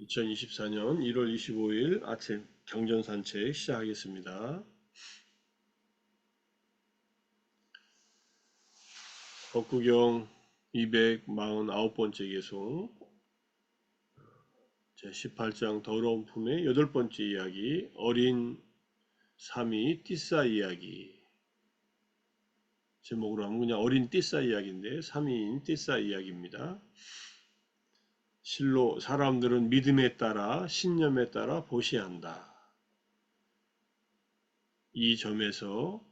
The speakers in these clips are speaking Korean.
2024년 1월 25일 아침 경전 산책 시작하겠습니다. 법구경 249번째 계속 제18장 더러운 품의 여덟 번째 이야기 어린 삼이 띠싸 이야기 제목으로 하면 그냥 어린 띠싸 이야기인데 삼이인 띠싸 이야기입니다. 실로 사람들은 믿음에 따라 신념에 따라 보시한다. 이 점에서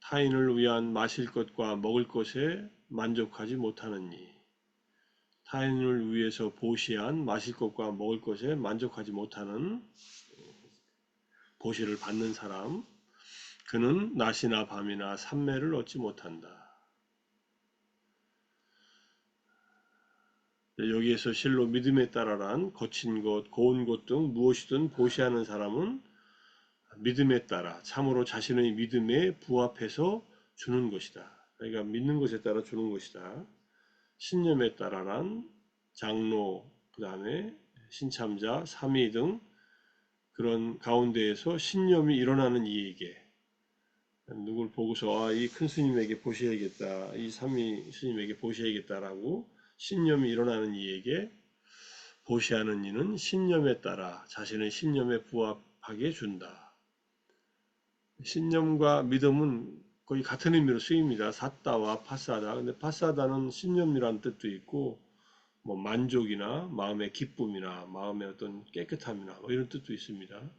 타인을 위한 마실 것과 먹을 것에 만족하지 못하느니 타인을 위해서 보시한 마실 것과 먹을 것에 만족하지 못하는 보시를 받는 사람 그는 낮이나 밤이나 삼매를 얻지 못한다. 여기에서 실로 믿음에 따라란 거친 것, 고운 것 등 무엇이든 보시하는 사람은 믿음에 따라 참으로 자신의 믿음에 부합해서 주는 것이다. 그러니까 믿는 것에 따라 주는 것이다. 신념에 따라란 장로, 그 다음에 신참자, 삼위 등 그런 가운데에서 신념이 일어나는 이에게 누굴 보고서 아, 이 큰 스님에게 보셔야겠다, 이 삼위 스님에게 보셔야겠다라고 신념이 일어나는 이에게 보시하는 이는 신념에 따라 자신의 신념에 부합하게 준다. 신념과 믿음은 거의 같은 의미로 쓰입니다. 샀다와 파사다. 근데 파사다는 신념이라는 뜻도 있고, 뭐 만족이나 마음의 기쁨이나 마음의 어떤 깨끗함이나 뭐 이런 뜻도 있습니다.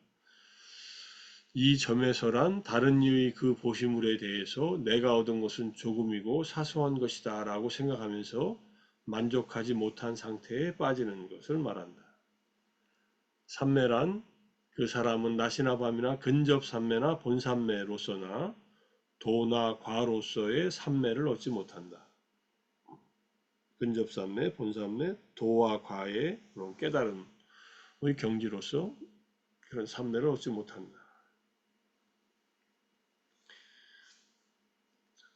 이 점에서란 다른 이의 그 보시물에 대해서 내가 얻은 것은 조금이고 사소한 것이다 라고 생각하면서 만족하지 못한 상태에 빠지는 것을 말한다. 삼매란 그 사람은 낮이나 밤이나 근접 삼매나 본삼매로서나 도나 과로서의 삼매를 얻지 못한다. 근접 삼매, 본삼매, 도와 과의 그런 깨달음의 경지로서 그런 삼매를 얻지 못한다.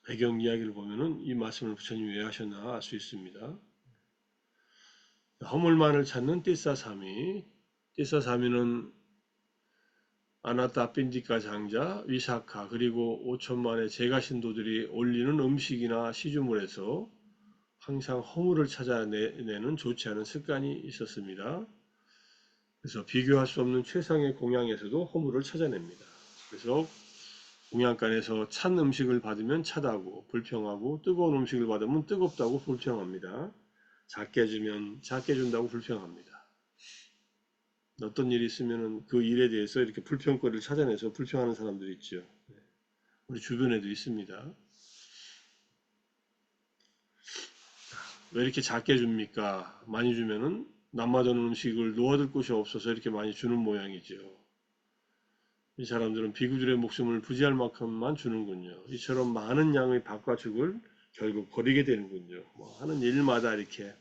배경 이야기를 보면은 이 말씀을 부처님이 왜 하셨나 알 수 있습니다. 허물만을 찾는 띠사삼이 띠사삼이는 아나타 빈디카 장자, 위사카 그리고 5천만의 제가 신도들이 올리는 음식이나 시주물에서 항상 허물을 찾아내는 좋지 않은 습관이 있었습니다. 그래서 비교할 수 없는 최상의 공양에서도 허물을 찾아냅니다. 그래서 공양간에서 찬 음식을 받으면 차다고 불평하고 뜨거운 음식을 받으면 뜨겁다고 불평합니다. 작게 주면 작게 준다고 불평합니다. 어떤 일이 있으면 그 일에 대해서 이렇게 불평거리를 찾아내서 불평하는 사람들이 있죠. 우리 주변에도 있습니다. 왜 이렇게 작게 줍니까? 많이 주면은 남아도는 음식을 놓아둘 곳이 없어서 이렇게 많이 주는 모양이죠. 이 사람들은 비구들의 목숨을 부지할 만큼만 주는군요. 이처럼 많은 양의 바꿔죽을 결국 버리게 되는군요. 뭐 하는 일마다 이렇게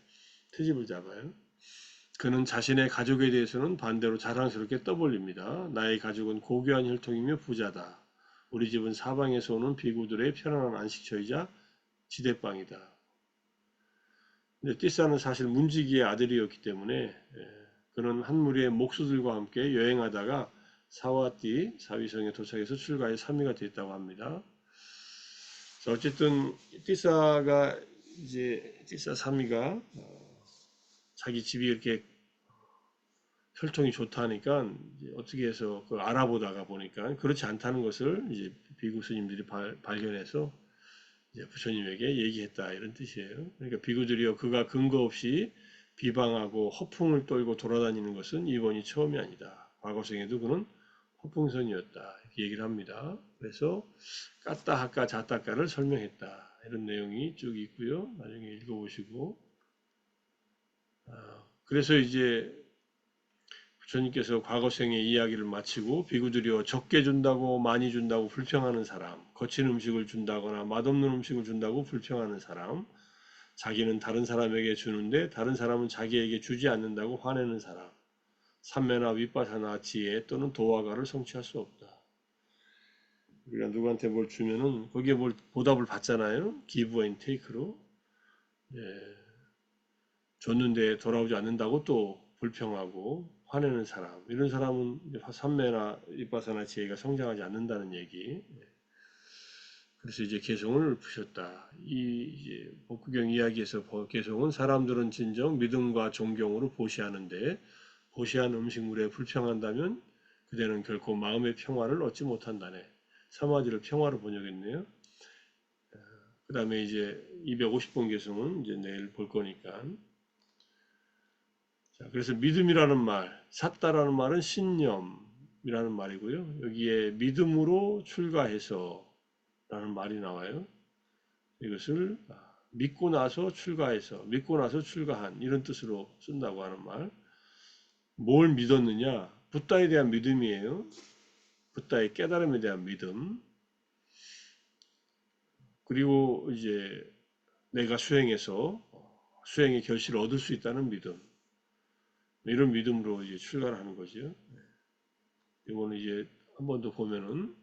트집을 잡아요. 그는 자신의 가족에 대해서는 반대로 자랑스럽게 떠벌립니다. 나의 가족은 고귀한 혈통이며 부자다. 우리 집은 사방에서 오는 비구들의 편안한 안식처이자 지대방이다. 근데 띠사는 사실 문지기의 아들이었기 때문에 예, 그는 한 무리의 목수들과 함께 여행하다가 사와띠 사위성에 도착해서 출가해 3위가 됐다고 합니다. 어쨌든 띠사가 이제 띠사 3위가 어, 자기 집이 이렇게 혈통이 좋다니까 어떻게 해서 그걸 알아보다가 보니까 그렇지 않다는 것을 이제 비구 스님들이 발, 견해서 부처님에게 얘기했다 이런 뜻이에요. 그러니까 비구들이요 그가 근거 없이 비방하고 허풍을 떨고 돌아다니는 것은 이번이 처음이 아니다. 과거생에도 그는 허풍선이었다 이렇게 얘기를 합니다. 그래서 까따 하까 자따까를 설명했다 이런 내용이 쭉 있고요. 나중에 읽어보시고 아, 그래서 이제 부처님께서 과거생의 이야기를 마치고 비구들이여 적게 준다고 많이 준다고 불평하는 사람, 거친 음식을 준다거나 맛없는 음식을 준다고 불평하는 사람, 자기는 다른 사람에게 주는데 다른 사람은 자기에게 주지 않는다고 화내는 사람, 삼매나 윗바사나 지혜 또는 도화가를 성취할 수 없다. 우리가 누구한테 뭘 주면은 거기에 뭘 보답을 받잖아요. 기부와 인테이크로. 예. 줬는데 돌아오지 않는다고 또 불평하고 화내는 사람 이런 사람은 삼매나 이빠사나 지혜가 성장하지 않는다는 얘기. 그래서 이제 개성을 부셨다. 이 복구경 이야기에서 보- 개성은 사람들은 진정 믿음과 존경으로 보시하는데 보시한 음식물에 불평한다면 그대는 결코 마음의 평화를 얻지 못한다네. 사마디를 평화로 번역했네요. 그 다음에 이제 250번 개성은 이제 내일 볼 거니까. 자, 그래서 믿음이라는 말, 샀다라는 말은 신념이라는 말이고요. 여기에 믿음으로 출가해서 라는 말이 나와요. 이것을 믿고 나서 출가해서, 믿고 나서 출가한 이런 뜻으로 쓴다고 하는 말. 뭘 믿었느냐? 붓다에 대한 믿음이에요. 붓다의 깨달음에 대한 믿음. 그리고 이제 내가 수행해서 수행의 결실을 얻을 수 있다는 믿음. 이런 믿음으로 이제 출가를 하는 거죠. 이거는 이제 한 번 더 보면은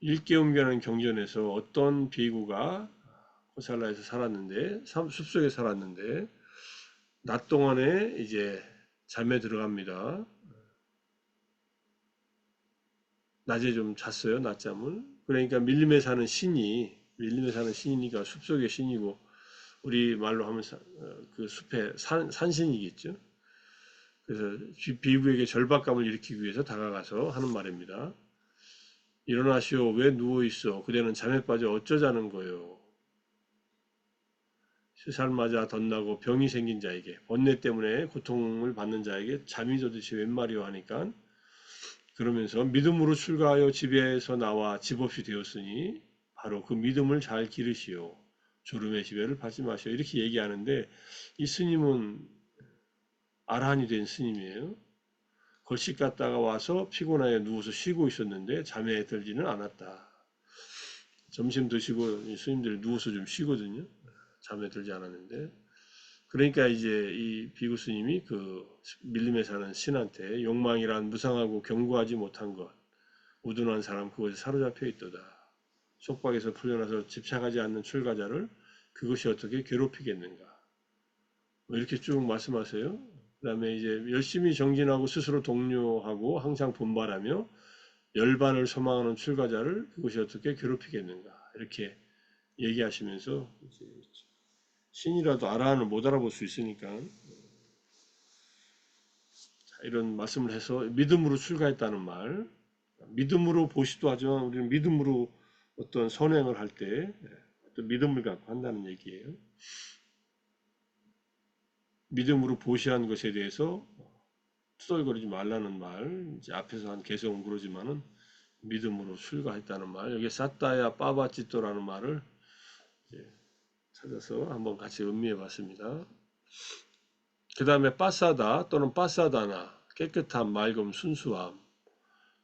일개음교라는 경전에서 어떤 비구가 호살라에서 살았는데 삶- 숲속에 살았는데 낮 동안에 이제 잠에 들어갑니다. 낮에 좀 잤어요, 낮잠을. 그러니까 밀림에 사는 신이, 밀림에 사는 신이니까 숲속의 신이고, 우리 말로 하면 사- 어, 그 숲의 산, 산신이겠죠. 그래서 비- 비구에게 절박감을 일으키기 위해서 다가가서 하는 말입니다. 일어나시오, 왜 누워있어? 그대는 잠에 빠져 어쩌자는 거요? 세살 맞아 덧나고 병이 생긴 자에게, 번뇌 때문에 고통을 받는 자에게 잠이 도대체 웬 말이오 하니까, 그러면서 믿음으로 출가하여 집에서 나와 집 없이 되었으니 바로 그 믿음을 잘 기르시오. 졸음의 지배를 받지 마시오. 이렇게 얘기하는데 이 스님은 아라한이 된 스님이에요. 걸식 갔다가 와서 피곤하게 누워서 쉬고 있었는데 잠에 들지는 않았다. 점심 드시고 이 스님들이 누워서 좀 쉬거든요. 잠에 들지 않았는데 그러니까 이제 이 비구 스님이 그 밀림에 사는 신한테 욕망이란 무상하고 경고하지 못한 것, 우둔한 사람 그것에 사로잡혀 있도다. 속박에서 풀려나서 집착하지 않는 출가자를 그것이 어떻게 괴롭히겠는가. 뭐 이렇게 쭉 말씀하세요. 그 다음에 이제 열심히 정진하고 스스로 독려하고 항상 분발하며 열반을 소망하는 출가자를 그것이 어떻게 괴롭히겠는가. 이렇게 얘기하시면서 이제 신이라도 알아는 못 알아볼 수 있으니까. 자, 이런 말씀을 해서 믿음으로 출가했다는 말. 믿음으로 보시도 하지만 우리는 믿음으로 어떤 선행을 할 때 어떤 믿음을 갖고 한다는 얘기예요. 믿음으로 보시한 것에 대해서 투덜거리지 말라는 말. 이제 앞에서 한 개성은 그러지만은 믿음으로 출가했다는 말. 여기 사따야 빠바찌또라는 말을 찾아서 한번 같이 음미해 봤습니다. 그 다음에 빠사다 또는 빠사다나 깨끗함, 맑음, 순수함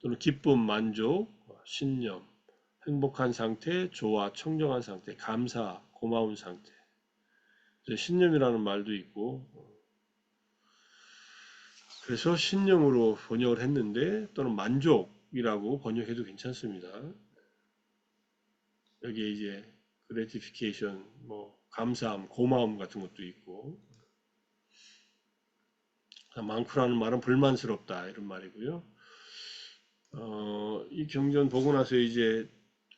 또는 기쁨, 만족, 신념, 행복한 상태, 좋아, 청정한 상태, 감사, 고마운 상태. 신념이라는 말도 있고 그래서 신념으로 번역을 했는데 또는 만족이라고 번역해도 괜찮습니다. 여기에 이제 gratification, 뭐 감사함, 고마움 같은 것도 있고 많구라는 말은 불만스럽다 이런 말이고요. 어, 이 경전 보고 나서 이제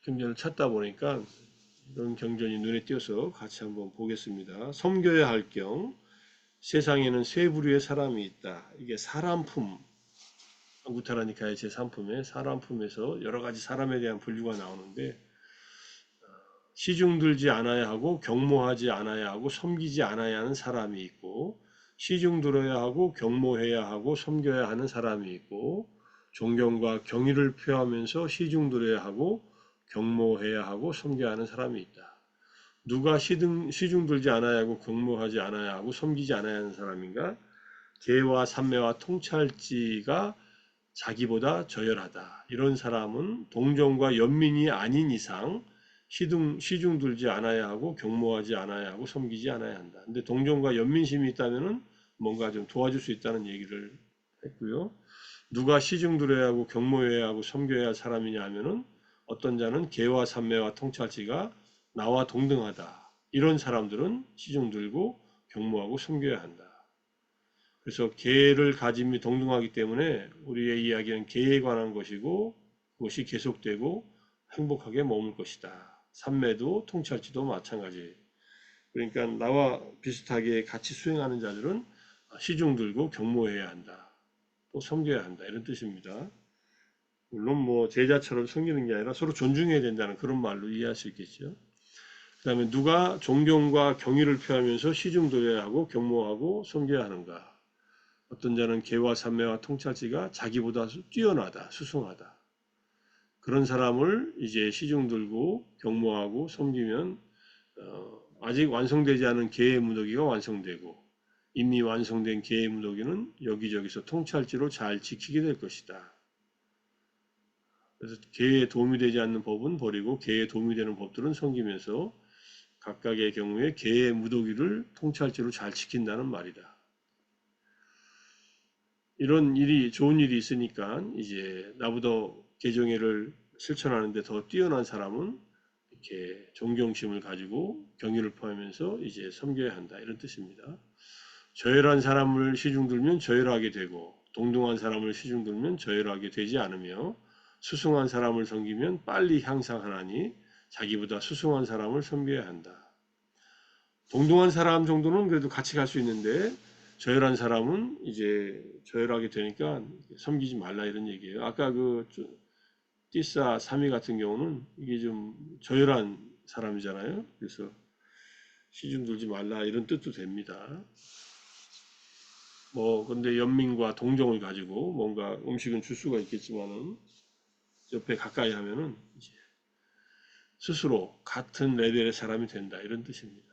경전을 찾다 보니까 이런 경전이 눈에 띄어서 같이 한번 보겠습니다. 섬겨야 할 경 세상에는 세 부류의 사람이 있다. 이게 사람품 구타라니카의 제3품에 사람품에서 여러 가지 사람에 대한 분류가 나오는데 시중 들지 않아야 하고 경모하지 않아야 하고 섬기지 않아야 하는 사람이 있고 시중 들어야 하고 경모해야 하고 섬겨야 하는 사람이 있고 존경과 경의를 표하면서 시중 들어야 하고 경모해야 하고 섬겨야 하는 사람이 있다. 누가 시등, 시중 들지 않아야 하고 경모하지 않아야 하고 섬기지 않아야 하는 사람인가? 개와 삼매와 통찰지가 자기보다 저열하다. 이런 사람은 동정과 연민이 아닌 이상 시중, 시중 들지 않아야 하고 경모하지 않아야 하고 섬기지 않아야 한다. 근데 동정과 연민심이 있다면은 뭔가 좀 도와줄 수 있다는 얘기를 했고요. 누가 시중 들어야 하고 경모해야 하고 섬겨야 할 사람이냐 하면은 어떤 자는 개와 삼매와 통찰지가 나와 동등하다. 이런 사람들은 시중 들고 경모하고 섬겨야 한다. 그래서 계를 가짐이 동등하기 때문에 우리의 이야기는 계에 관한 것이고 그것이 계속되고 행복하게 머물 것이다. 삼매도 통찰지도 마찬가지. 그러니까 나와 비슷하게 같이 수행하는 자들은 시중 들고 경모해야 한다. 또 섬겨야 한다. 이런 뜻입니다. 물론 뭐 제자처럼 섬기는 게 아니라 서로 존중해야 된다는 그런 말로 이해할 수 있겠죠. 그 다음에 누가 존경과 경의를 표하면서 시중 들여야 하고 경모하고 섬겨야 하는가. 어떤 자는 개와 삼매와 통찰지가 자기보다 뛰어나다, 수승하다. 그런 사람을 이제 시중 들고 경모하고 섬기면 어, 아직 완성되지 않은 개의 무더기가 완성되고 이미 완성된 개의 무더기는 여기저기서 통찰지로 잘 지키게 될 것이다. 그래서 개에 도움이 되지 않는 법은 버리고 개에 도움이 되는 법들은 섬기면서 각각의 경우에 개의 무더기를 통찰지로 잘 지킨다는 말이다. 이런 일이 좋은 일이 있으니까 이제 나보다 개정회를 실천하는데 더 뛰어난 사람은 이렇게 존경심을 가지고 경의를 포함하면서 이제 섬겨야 한다 이런 뜻입니다. 저열한 사람을 시중 들면 저열하게 되고 동등한 사람을 시중 들면 저열하게 되지 않으며 수승한 사람을 섬기면 빨리 향상하나니 자기보다 수승한 사람을 섬겨야 한다. 동등한 사람 정도는 그래도 같이 갈 수 있는데 저열한 사람은 이제 저열하게 되니까 섬기지 말라 이런 얘기예요. 아까 그 띠사 3위 같은 경우는 이게 좀 저열한 사람이잖아요. 그래서 시중 들지 말라 이런 뜻도 됩니다. 뭐 근데 연민과 동정을 가지고 뭔가 음식은 줄 수가 있겠지만은 옆에 가까이 하면은 이제 스스로 같은 레벨의 사람이 된다 이런 뜻입니다.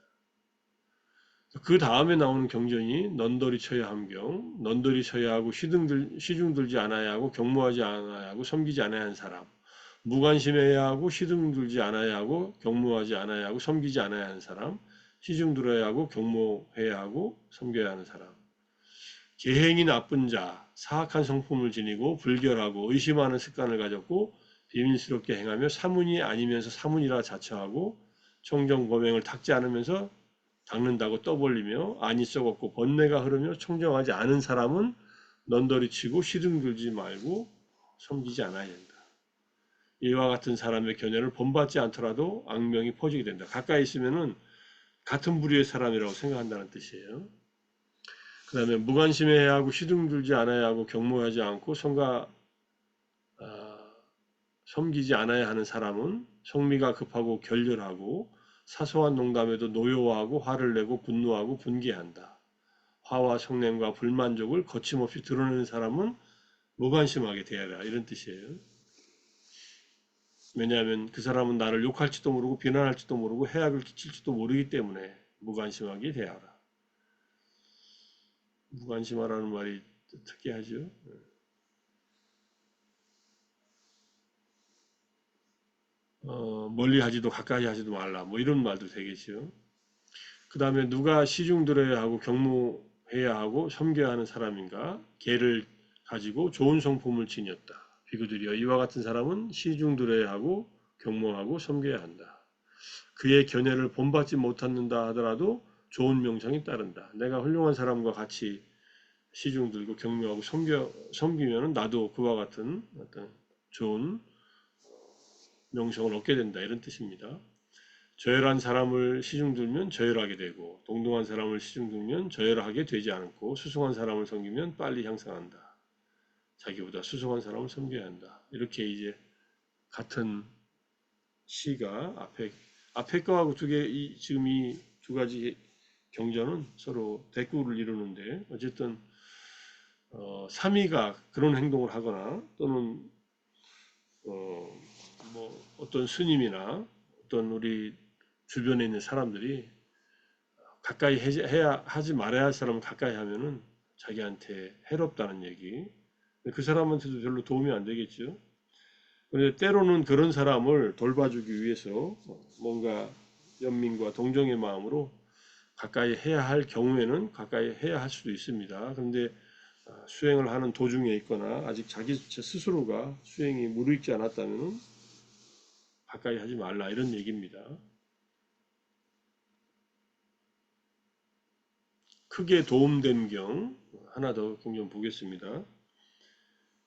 그 다음에 나오는 경전이 넌더리 쳐야 함경, 넌더리 쳐야 하고 시등들, 시중 들지 않아야 하고 경무하지 않아야 하고 섬기지 않아야 하는 사람, 무관심해야 하고 시중 들지 않아야 하고 경무하지 않아야 하고 섬기지 않아야 하는 사람, 시중 들어야 하고 경무해야 하고 섬겨야 하는 사람, 계행이 나쁜 자, 사악한 성품을 지니고 불결하고 의심하는 습관을 가졌고 비밀스럽게 행하며 사문이 아니면서 사문이라 자처하고 청정 범행을 닦지 않으면서 닦는다고 떠벌리며 안이 썩었고 번뇌가 흐르며 청정하지 않은 사람은 넌더리 치고 시등 들지 말고 섬기지 않아야 된다. 이와 같은 사람의 견해를 본받지 않더라도 악명이 퍼지게 된다. 가까이 있으면은 같은 부류의 사람이라고 생각한다는 뜻이에요. 그 다음에 무관심해야 하고 시등 들지 않아야 하고 경모하지 않고 성가 아, 섬기지 않아야 하는 사람은 성미가 급하고 결렬하고 사소한 농담에도 노여워하고 화를 내고 분노하고 분개한다. 화와 성냄과 불만족을 거침없이 드러내는 사람은 무관심하게 대하라 이런 뜻이에요. 왜냐하면 그 사람은 나를 욕할지도 모르고 비난할지도 모르고 해악을 끼칠지도 모르기 때문에 무관심하게 대하라. 무관심하라는 말이 특이하죠. 어, 멀리 하지도 가까이 하지도 말라. 뭐 이런 말도 되겠죠. 그 다음에 누가 시중 들어야 하고 경무해야 하고 섬겨야 하는 사람인가? 개를 가지고 좋은 성품을 지녔다. 비구들이여 이와 같은 사람은 시중 들어야 하고 경모하고 섬겨야 한다. 그의 견해를 본받지 못한다 하더라도 좋은 명성이 따른다. 내가 훌륭한 사람과 같이 시중 들고 경묘하고 섬겨, 섬기면 나도 그와 같은 어떤 좋은 명성을 얻게 된다 이런 뜻입니다. 저열한 사람을 시중 들면 저열하게 되고 동등한 사람을 시중 들면 저열하게 되지 않고 수승한 사람을 섬기면 빨리 향상한다. 자기보다 수승한 사람을 섬겨야 한다. 이렇게 이제 같은 시가 앞에 앞에 거하고 두 개 이 지금 이 두 가지 경전은 서로 대꾸를 이루는데 어쨌든 어, 3위가 그런 행동을 하거나 또는 어, 뭐 어떤 스님이나 어떤 우리 주변에 있는 사람들이 가까이 해야 하지 말아야 할 사람을 가까이 하면은 자기한테 해롭다는 얘기. 그 사람한테도 별로 도움이 안 되겠죠. 그런데 때로는 그런 사람을 돌봐주기 위해서 뭔가 연민과 동정의 마음으로 가까이 해야 할 경우에는 가까이 해야 할 수도 있습니다. 그런데 수행을 하는 도중에 있거나 아직 자기 스스로가 수행이 무르익지 않았다면 가까이 하지 말라 이런 얘기입니다. 크게 도움된 경 하나 더 경전 보겠습니다.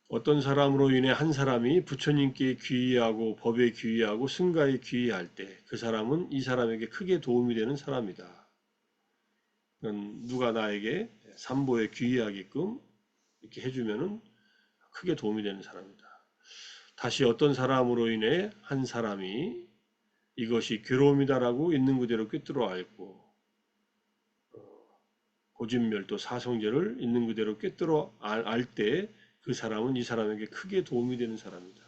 어떤 사람으로 인해 한 사람이 부처님께 귀의하고 법에 귀의하고 승가에 귀의할 때 그 사람은 이 사람에게 크게 도움이 되는 사람이다. 누가 나에게 삼보에 귀의하게끔 이렇게 해주면은 크게 도움이 되는 사람이다. 다시 어떤 사람으로 인해 한 사람이 이것이 괴로움이다라고 있는 그대로 꿰뚫어 알고 어, 고진멸도 사성제를 있는 그대로 꿰뚫어 알 때 그 사람은 이 사람에게 크게 도움이 되는 사람이다.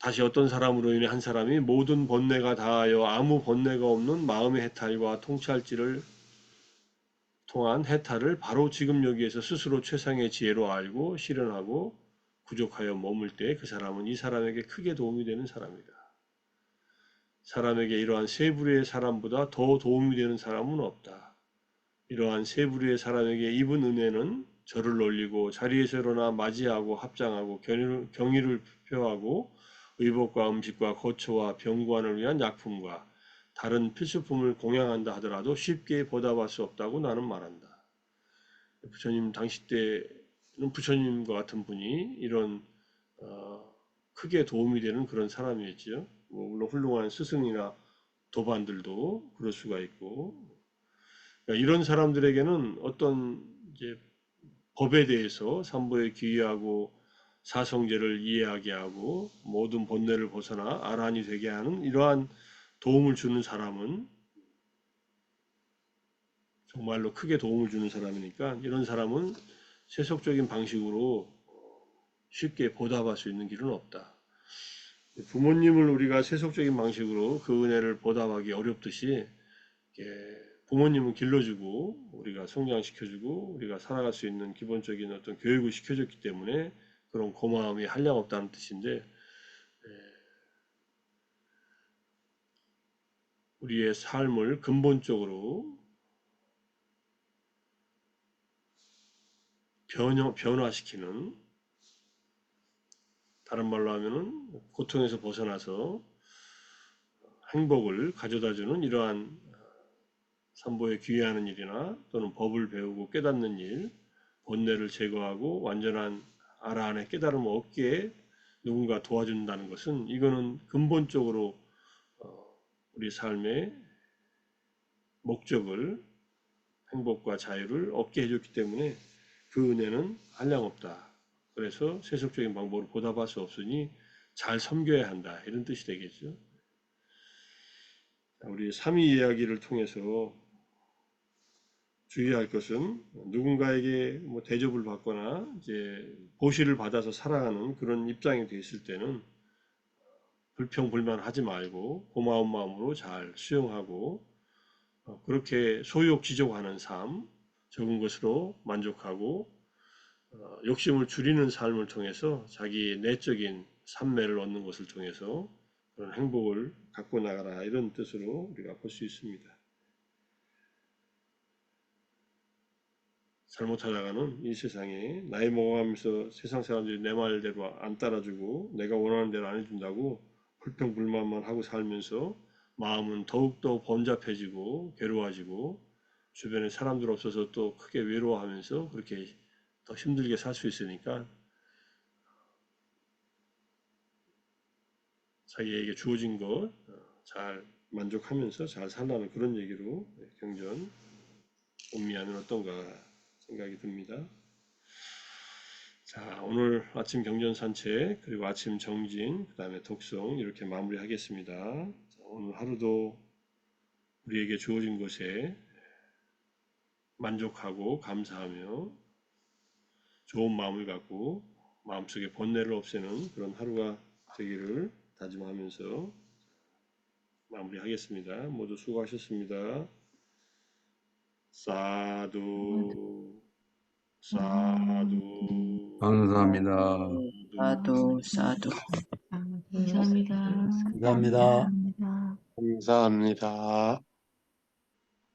다시 어떤 사람으로 인해 한 사람이 모든 번뇌가 다하여 아무 번뇌가 없는 마음의 해탈과 통찰지를 통한 해탈을 바로 지금 여기에서 스스로 최상의 지혜로 알고 실현하고 부족하여 머물 때 그 사람은 이 사람에게 크게 도움이 되는 사람이다. 사람에게 이러한 세 부류의 사람보다 더 도움이 되는 사람은 없다. 이러한 세 부류의 사람에게 입은 은혜는 절을 올리고 자리에서 일어나 맞이하고 합장하고 경의를, 경의를 표하고 의복과 음식과 거처와 병관을 위한 약품과 다른 필수품을 공양한다 하더라도 쉽게 보답할 수 없다고 나는 말한다. 부처님 당시 때 는 부처님과 같은 분이 이런 어, 크게 도움이 되는 그런 사람이었지요. 뭐 물론 훌륭한 스승이나 도반들도 그럴 수가 있고 그러니까 이런 사람들에게는 어떤 이제 법에 대해서 삼보에 귀의하고 사성제를 이해하게 하고 모든 본뇌를 벗어나 아란이 되게 하는 이러한 도움을 주는 사람은 정말로 크게 도움을 주는 사람이니까 이런 사람은 세속적인 방식으로 쉽게 보답할 수 있는 길은 없다. 부모님을 우리가 세속적인 방식으로 그 은혜를 보답하기 어렵듯이 부모님은 길러주고 우리가 성장시켜주고 우리가 살아갈 수 있는 기본적인 어떤 교육을 시켜줬기 때문에 그런 고마움이 한량없다는 뜻인데 우리의 삶을 근본적으로 변화, 변화시키는 다른 말로 하면은 고통에서 벗어나서 행복을 가져다주는 이러한 삼보에 귀의하는 일이나 또는 법을 배우고 깨닫는 일, 본뇌를 제거하고 완전한 아라 안에 깨달음을 얻기에 누군가 도와준다는 것은 이거는 근본적으로 우리 삶의 목적을 행복과 자유를 얻게 해줬기 때문에 그 은혜는 한량없다. 그래서 세속적인 방법으로 보답할 수 없으니 잘 섬겨야 한다. 이런 뜻이 되겠죠. 우리 삼위 이야기를 통해서 주의할 것은 누군가에게 뭐 대접을 받거나 이제 보시를 받아서 살아가는 그런 입장이 됐을 때는 불평불만 하지 말고 고마운 마음으로 잘 수용하고 어, 그렇게 소욕 지족하는 삶, 적은 것으로 만족하고 어, 욕심을 줄이는 삶을 통해서 자기 내적인 산매를 얻는 것을 통해서 그런 행복을 갖고 나가라 이런 뜻으로 우리가 볼 수 있습니다. 잘못하다가는 이 세상에 나이 먹어가면서 세상 사람들이 내 말대로 안 따라주고 내가 원하는 대로 안 해준다고 불평불만만 하고 살면서 마음은 더욱더 번잡해지고 괴로워지고 주변에 사람들 없어서 또 크게 외로워하면서 그렇게 더 힘들게 살 수 있으니까 자기에게 주어진 것 잘 만족하면서 잘 살라는 그런 얘기로 경전 음미하면 어떤가 생각이 듭니다. 자, 오늘 아침 경전 산책, 그리고 아침 정진, 그 다음에 독성 이렇게 마무리하겠습니다. 자, 오늘 하루도 우리에게 주어진 것에 만족하고 감사하며 좋은 마음을 갖고 마음속에 번뇌를 없애는 그런 하루가 되기를 다짐하면서 마무리하겠습니다. 모두 수고하셨습니다. 사두 사두 감사합니다. 사두 사두 감사합니다. 감사합니다. 감사합니다. 감사합니다.